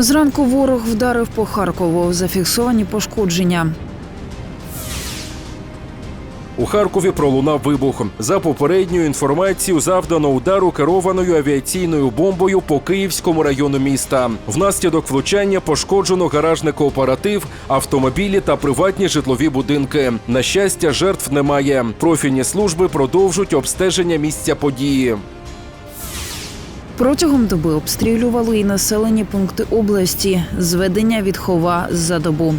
Зранку ворог вдарив по Харкову. Зафіксовані пошкодження. У Харкові пролунав вибух. За попередньою інформацією, завдано удару керованою авіаційною бомбою по Київському району міста. Внаслідок влучання пошкоджено гаражний кооператив, автомобілі та приватні житлові будинки. На щастя, жертв немає. Профільні служби продовжують обстеження місця події. Протягом доби обстрілювали і населені пункти області. Зведення відхова за добу.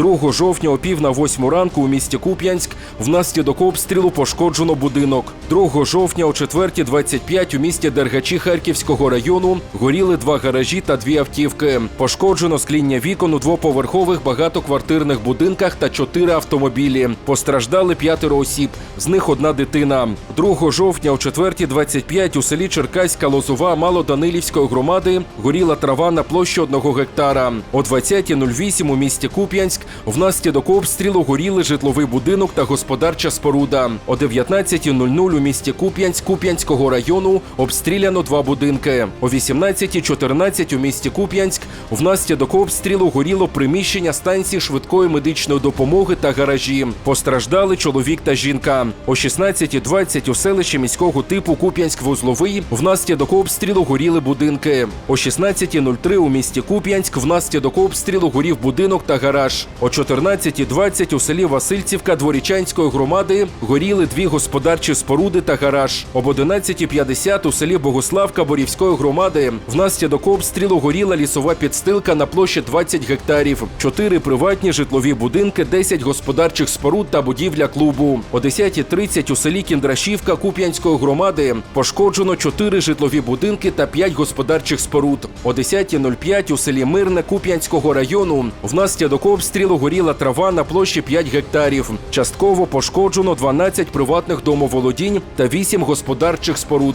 2 жовтня о пів на восьму ранку у місті Куп'янськ внаслідок обстрілу пошкоджено будинок. 2 жовтня о 4.25 у місті Дергачі Харківського району горіли два гаражі та дві автівки. Пошкоджено скління вікон у двоповерхових багатоквартирних будинках та чотири автомобілі. Постраждали п'ятеро осіб, з них одна дитина. 2 жовтня о 4.25 у селі Черкаська Лозова Малоданилівської громади горіла трава на площі одного гектара. О 20.08 у місті Куп'янськ внаслідок обстрілу горіли житловий будинок та господарча споруда. О 19.00 у місті Куп'янськ Куп'янського району обстріляно два будинки. О 18.14 у місті Куп'янськ внаслідок обстрілу горіло приміщення станції швидкої медичної допомоги та гаражі. Постраждали чоловік та жінка. О 16.20 у селищі міського типу Куп'янськ-Вузловий внаслідок обстрілу горіли будинки. О 16.03 у місті Куп'янськ внаслідок обстрілу горів будинок та гараж. О 14.20 у селі Васильцівка Дворічанської громади горіли дві господарчі споруди та гараж. Об 11.50 у селі Богославка Борівської громади внаслідок обстрілу горіла лісова підстилка на площі 20 гектарів, чотири приватні житлові будинки, 10 господарчих споруд та будівля клубу. О 10.30 у селі Кіндрашівка Куп'янської громади пошкоджено 4 житлові будинки та 5 господарчих споруд. О 10.05 у селі Мирне Куп'янського району внаслідок обстрілу горіла трава на площі 5 гектарів. Частково пошкоджено 12 приватних домоволодінь та 8 господарчих споруд.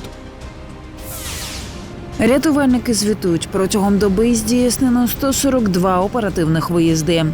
Рятувальники звітують, протягом доби здійснено 142 оперативних виїзди.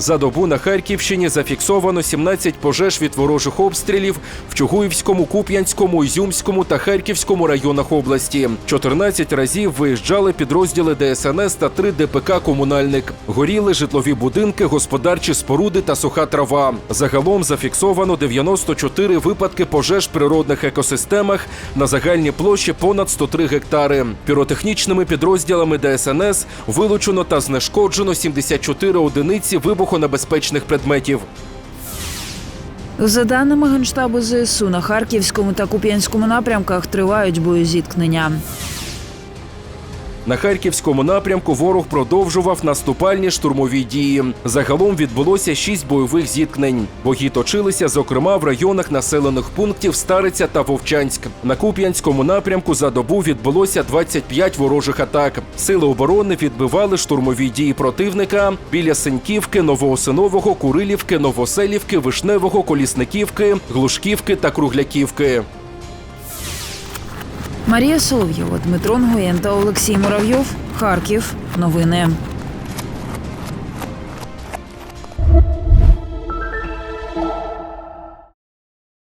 За добу на Харківщині зафіксовано 17 пожеж від ворожих обстрілів в Чугуївському, Куп'янському, Ізюмському та Харківському районах області. 14 разів виїжджали підрозділи ДСНС та 3 ДПК «Комунальник». Горіли житлові будинки, господарчі споруди та суха трава. Загалом зафіксовано 94 випадки пожеж в природних екосистемах на загальній площі понад 103 гектари. Піротехнічними підрозділами ДСНС вилучено та знешкоджено 74 одиниці вибухонебезпечних предметів. За даними Генштабу ЗСУ, на Харківському та Куп'янському напрямках тривають боєзіткнення. На харківському напрямку ворог продовжував наступальні штурмові дії. Загалом відбулося шість бойових зіткнень. Бої точилися, зокрема, в районах населених пунктів Стариця та Вовчанськ. На Куп'янському напрямку за добу відбулося 25 ворожих атак. Сили оборони відбивали штурмові дії противника біля Сеньківки, Новоосинового, Курилівки, Новоселівки, Вишневого, Колісниківки, Глушківки та Кругляківки. Марія Солов'єва, Дмитро Нгоєн та Олексій Муравйов. Харків. Новини.